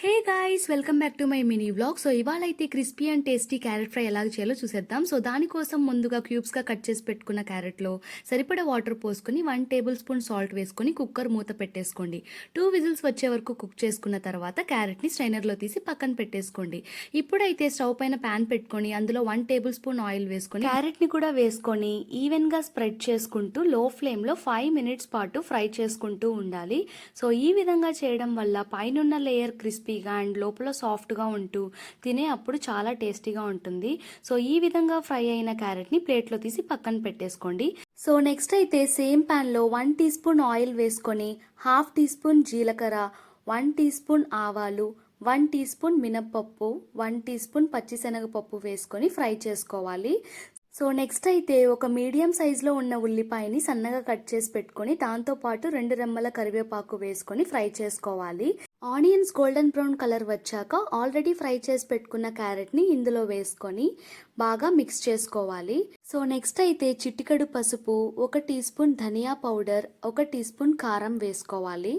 Hey guys welcome back to my mini blog so ఇవాళ అయితే crispy and tasty carrot fry ఎలా చేయాలో చూసేద్దాం. సో దానికోసం ముందుగా క్యూబ్స్గా కట్ చేసి పెట్టుకున్న క్యారెట్లో సరిపడా వాటర్ పోసుకొని వన్ టేబుల్ స్పూన్ సాల్ట్ వేసుకొని కుక్కర్ మూత పెట్టేసుకోండి. టూ విజిల్స్ వచ్చే వరకు కుక్ చేసుకున్న తర్వాత క్యారెట్ని స్ట్రైనర్లో తీసి పక్కన పెట్టేసుకోండి. ఇప్పుడైతే స్టవ్ పైన ప్యాన్ పెట్టుకొని అందులో వన్ టేబుల్ స్పూన్ ఆయిల్ వేసుకొని క్యారెట్ని కూడా వేసుకొని ఈవెన్గా స్ప్రెడ్ చేసుకుంటూ లో ఫ్లేమ్లో ఫైవ్ మినిట్స్ పాటు ఫ్రై చేసుకుంటూ ఉండాలి. సో ఈ విధంగా చేయడం వల్ల పైనున్న లేయర్ క్రిస్పీగా అండ్ లోపల సాఫ్ట్గా ఉంటూ తినే అప్పుడు చాలా టేస్టీగా ఉంటుంది. సో ఈ విధంగా ఫ్రై అయిన క్యారెట్ని ప్లేట్లో తీసి పక్కన పెట్టేసుకోండి. సో నెక్స్ట్ అయితే సేమ్ ప్యాన్లో వన్ టీ స్పూన్ ఆయిల్ వేసుకొని హాఫ్ టీ స్పూన్ జీలకర్ర వన్ టీ స్పూన్ ఆవాలు వన్ టీ స్పూన్ మినప్పప్పు వన్ టీ స్పూన్ పచ్చిశనగపప్పు వేసుకొని ఫ్రై చేసుకోవాలి. సో నెక్స్ట్ అయితే ఒక మీడియం సైజులో ఉన్న ఉల్లిపాయని సన్నగా కట్ చేసి పెట్టుకొని దాంతోపాటు రెండు రెమ్మల కరివేపాకు వేసుకొని ఫ్రై చేసుకోవాలి. ఆనియన్స్ గోల్డెన్ బ్రౌన్ కలర్ వచ్చాక ఆల్రెడీ ఫ్రై చేసి పెట్టుకున్న క్యారెట్ని ఇందులో వేసుకొని బాగా మిక్స్ చేసుకోవాలి. సో నెక్స్ట్ అయితే చిటికడు పసుపు ఒక టీ స్పూన్ ధనియా పౌడర్ ఒక టీ స్పూన్ కారం వేసుకోవాలి.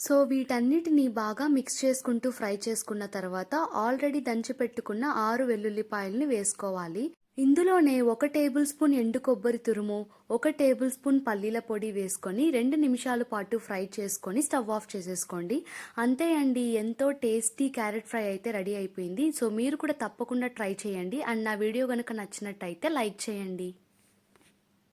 సో వీటన్నిటిని బాగా మిక్స్ చేసుకుంటూ ఫ్రై చేసుకున్న తర్వాత ఆల్రెడీ దంచి పెట్టుకున్న ఆరు వెల్లుల్లిపాయల్ని వేసుకోవాలి. ఇందులోనే ఒక టేబుల్ స్పూన్ ఎండు కొబ్బరి తురుము ఒక టేబుల్ స్పూన్ పల్లీల పొడి వేసుకొని రెండు నిమిషాల పాటు ఫ్రై చేసుకొని స్టవ్ ఆఫ్ చేసేసుకోండి. అంతే అండి ఎంతో టేస్టీ క్యారెట్ ఫ్రై అయితే రెడీ అయిపోయింది. సో మీరు కూడా తప్పకుండా ట్రై చేయండి. అండ్ నా వీడియో కనుక నచ్చినట్టయితే లైక్ చేయండి.